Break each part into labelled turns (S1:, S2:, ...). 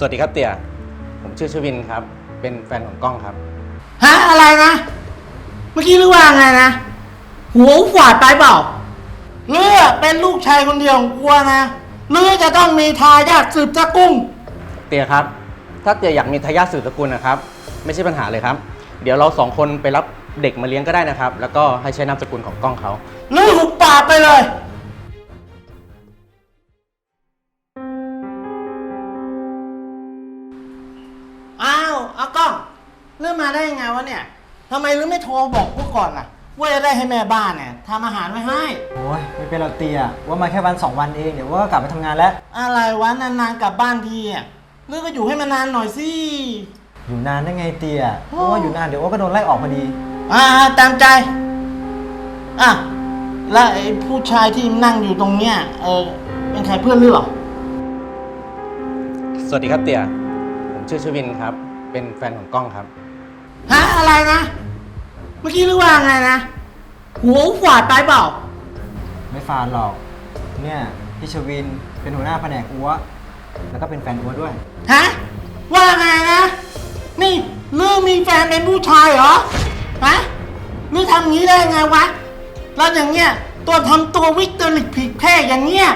S1: สวัสดีครับเตี่ย ผมชื่อชวินครับ เป็นแฟนของกล้องครับ
S2: ฮะอะไรนะ เมื่อกี้รู้ว่าไงนะ หัวขวาดไปเปล่าเลือเป็นลูกชายคนเดียวของกัวนะเลือจะต้องมีทายาทสืบตระกุ้ง
S1: เตี่ยครับ ถ้าเตี่ยอยากมีทายาทสืบตระกูลนะครับ ไม่ใช่ปัญหาเลยครับ เดี๋ยวเราสองคนไปรับเด็กมาเลี้ยงก็ได้นะครับ แล้วก็ให้ใช้นามสกุลของกล้องเขา
S2: เลือหุบปากไปเลย ได้ยังไงวะเนี่ยทำไมลือไม่โทรบอกพวกก่อนล่ะ ว่าจะได้ให้แม่บ้านเนี่ยทำอาหารไว้ให้
S3: โอ้ยไม่เป็นเราเตียว่ามาแค่วันสองวันเอง เดี๋ยวว่าก็กลับไปทำงานแล้ว
S2: อะไรวะนานๆกลับบ้านทีอะลือก็อยู่ให้มันนานหน่อยสิ
S3: อยู่นานได้ไงเตียเพราะว่าอยู่นานเดี๋ยวว่าก็โดนไล่ออกพอดี
S2: อ่าตามใจ อะ แล้วไอ้ผู้ชายที่นั่งอยู่ตรงเนี้ย เออ เป็นใครเพื่อนหรือเปล่า
S1: สวัสดีครับเตี่ยผมชื่อชวินครับ เป็นแฟนของกล้องครับ
S2: ฮะอะไรนะ เมื่อกี้รู้ว่าไงนะ หัวขวาดไปเปล่า
S3: ไม่ฟานหรอก เนี่ยพี่ชวินเป็นหัวหน้าแผนกอัว แล้วก็เป็นแฟนอัวด้วย
S2: ฮะ ว่าไงนะ นี่ลือมีแฟนเป็นผู้ชายเหรอ ฮะลือทำงี้ได้ไงวะ แล้วอย่างเงี้ย ตัวทำตัววิกตอริกผิดแพร่อย่างเงี้ย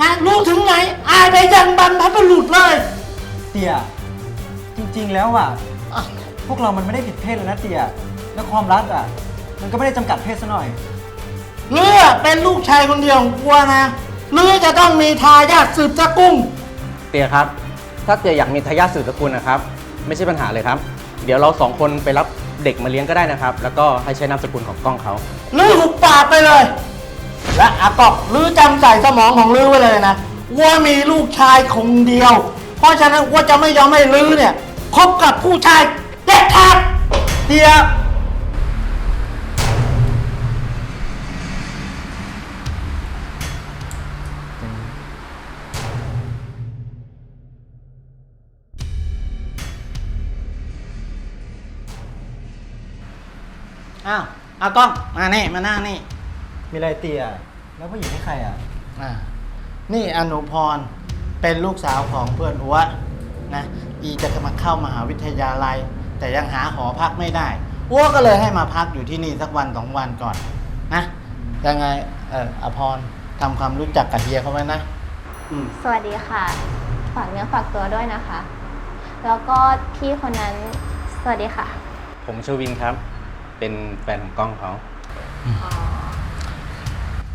S2: ฮะ รู้ถึงไหน อายไปยันบรรพบุรุษเลย
S3: เตียจริงๆแล้วอะ
S2: อะ
S3: พ วกเรามันไม่ได้ผิดเพศเลยนะเตียแล้วความรักอะ มันก็ไม่ได้จำกัดเพศซะหน่อย
S2: เลือเป็นลูกชายคนเดียวของกัวนะเลือจะต้องมีทายาทสืบตระกุ้ง
S1: เตี่ยครับ ถ้าเตี่ยอยากมีทายาทสืบตระกูลนะครับ ไม่ใช่ปัญหาเลยครับ เดี๋ยวเราสองคนไปรับเด็กมาเลี้ยงก็ได้นะครับ แล้วก็ให้ใช้นามสกุลของกล้องเขา
S2: ลือหุบปากไปเลย และอากอกลือจำใส่สมองของลือไว้เลยนะว่ามีลูกชายคนเดียว เพราะฉะนั้นว่าจะไม่ยอมให้ลือเนี่ยคบกับผู้ชาย เด็ดขาด
S3: เตีย
S2: อ้าวอากอง มานี่ มาหนั่งนี่
S3: มีอะไรเตียแล้วผู้หญิงให้ใครอะ
S2: อ่า นี่อนุพร เป็นลูกสาวของเพื่อนอัวนะ อีจะมาเข้ามหาวิทยาลัย แต่ยังหาหอพักไม่ได้อัวก็เลยให้มาพักอยู่ที่นี่สักวันสองวันก่อนนะยังไงเอออภรทำความรู้จักกับเฮียเขาไว้นะอืม
S4: สวัสดีค่ะ ฝากเนื้อฝากตัวด้วยนะคะ แล้วก็พี่คนนั้น สวัสดีค่ะ
S1: ผมชวินครับ เป็นแฟนของกล้องเขา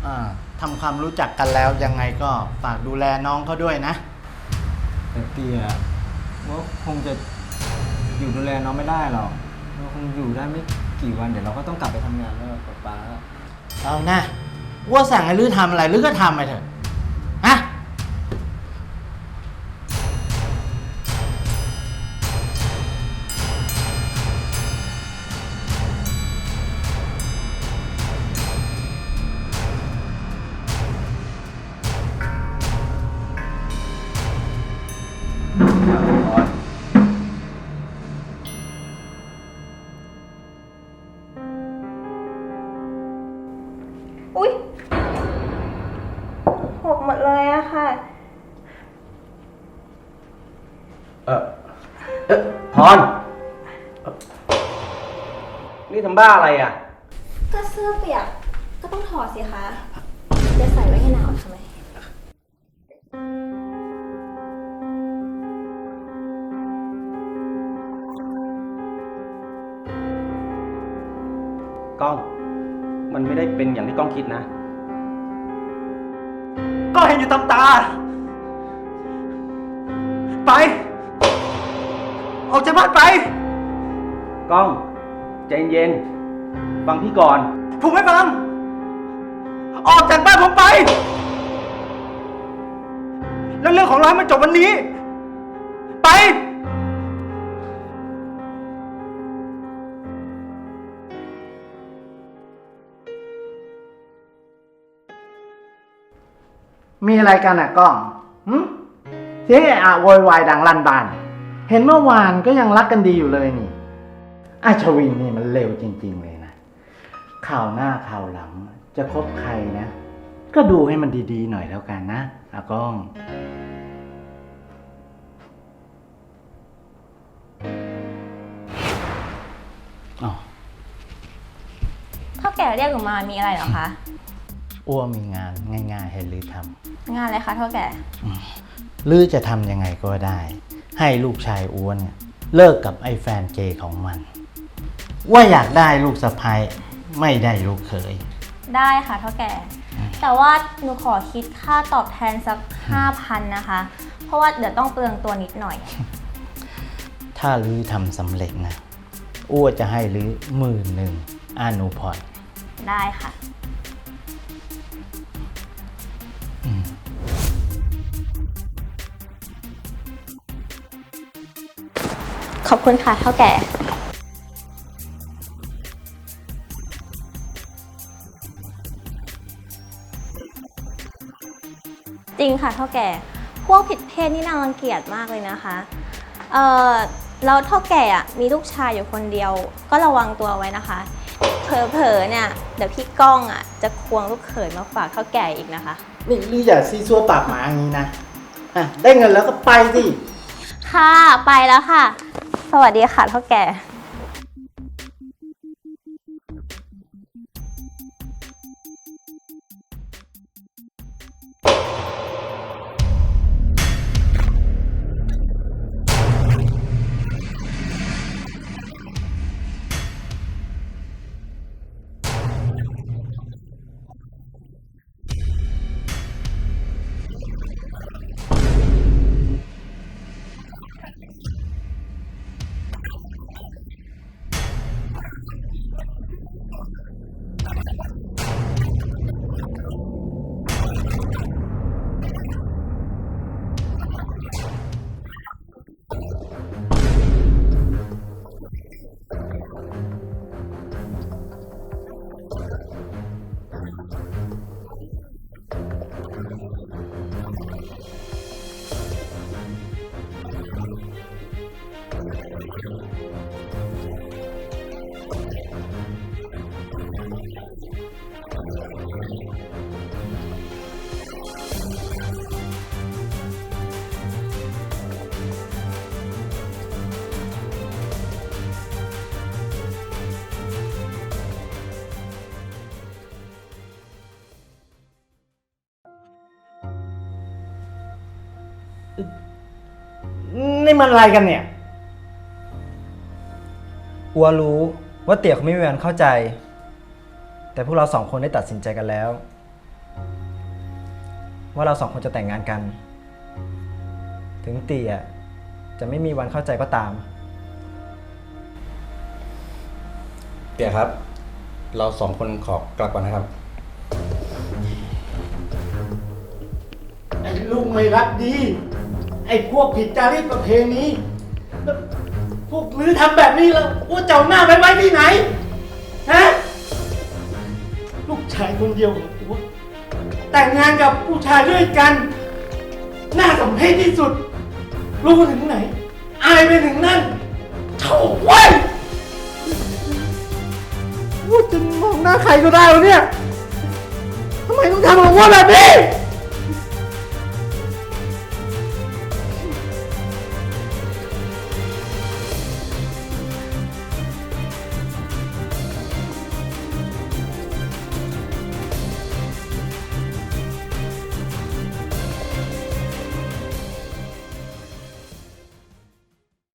S2: อ่าทำความรู้จักกันแล้วยังไงก็ฝากดูแลน้องเขาด้วยนะ
S3: แต่เตียว่าคงจะ อยู่ดูแลน้องไม่ได้หรอกเราคงอยู่ได้ไม่กี่วันเดี๋ยวเราก็ต้องกลับไปทำงานแล้วป๊าป๊า
S2: เอานะว่าสั่งให้ลื้อทำอะไรลื้อก็ทำไปเถอะ
S4: หกหมดเลยอะค่ะ
S1: เออเออพรเอ่อนี่ทำบ้าอะไรอะ
S4: ก็เสื้อเปียกก็ต้องถอดสิคะจะใส่ไว้ให้หนาวทำไม
S1: กล้อง มันไม่ได้เป็นอย่างที่กล้องคิดนะก็เห็ นอยู่ตามตา ไป ออกจากบ้านไปกล้องใจเย็นฟังพี่ก่อน ผมไม่ฟัง ออกจากบ้านผมไป แล้วเรื่องของเราให้มันจบวันนี้ ไป
S2: มีอะไรกันอะกล้องเสียงเอะอะโวยวายดังลั่นบ้าน เห็นเมื่อวานก็ยังรักกันดีอยู่เลยนี่อาชวินนี่มันเร็วจริง ๆ เลยนะข่าวหน้าข่าวหลังจะคบใครนะ ก็ดูให้มันดีๆหน่อยแล้วกันนะอะกล้อง อ๋เท่า
S4: แก่เรียกหนูมามีอะไรเหรอคะ
S2: อ้วมีงานง่ายๆให้ลือท
S4: งานอะไรคะเท่าแก่ำ
S2: ลือจะทำยังไงก็ได้ ให้ลูกชายอ้วนเนี่ยเลิกกับไอ้แฟนเกย์ของมัน ว่าอยากได้ลูกสะพ้ยไม่ได้ลูกเขย
S4: ได้ค่ะเท่าแก่ แต่ว่าหนูขอคิดค่าตอบแทนสักห้าพันนะคะ เพราะว่าเดี๋ยวต้องเปลืองตัวนิดหน่อย
S2: ถ้าลือทำสำเร็จนะอ้วจะให้ลือหมื่นหนึ่งอานุพร
S4: ได้ค่ะ ขอบคุณค่ะเท่าแก่ จริงค่ะเท่าแก่ พวกผิดเพศนี่น่ารังเกียจมากเลยนะคะ เอ่อแล้วเท่าแก่อะมีลูกชายอยู่คนเดียว ก็ระวังตัวไว้นะคะ เผลอๆเนี่ย เดี๋ยวพี่ก้องอะ จะควงลูกเขยมาฝากเท่าแก่อีกนะคะ
S2: นี่ลืออย่าซีซัวปากหมาอย่างนี้นะอะได้เงินแล้วก็ไปสิ
S4: ค่ะ ไปแล้วค่ะส วัสดีค่ะเท่าแก่
S2: นี่มันอะไรกันเนี่ย
S3: อัวรู้ว่าเตี่ยเขาไม่มีวันเข้าใจ แต่พวกเราสองคนได้ตัดสินใจกันแล้ว ว่าเราสองคนจะแต่งงานกัน ถึงเตี่ยจะไม่มีวันเข้าใจก็ตาม
S1: เดี๋ยวครับ เราสองคนขอกลับก่อนนะครับ
S2: ไอ้ลูกไม่รักดี ไอ้พวกผิดจารีตประเพณีแล้วพวกลือทำแบบนี้แล้วว่าเจ้าหน้าไปไว้ที่ไหน ฮะ ลูกชายคนเดียวของกูแต่งงานกับผู้ชายด้วยกัน น่าสมเพชที่สุด รู้ถึงไหน อายไปถึงนั่นโถ่เว้ยว่าจะมองหน้าใครก็ได้วะเนี่ยทำไมต้องทำกับว่าแบบนี้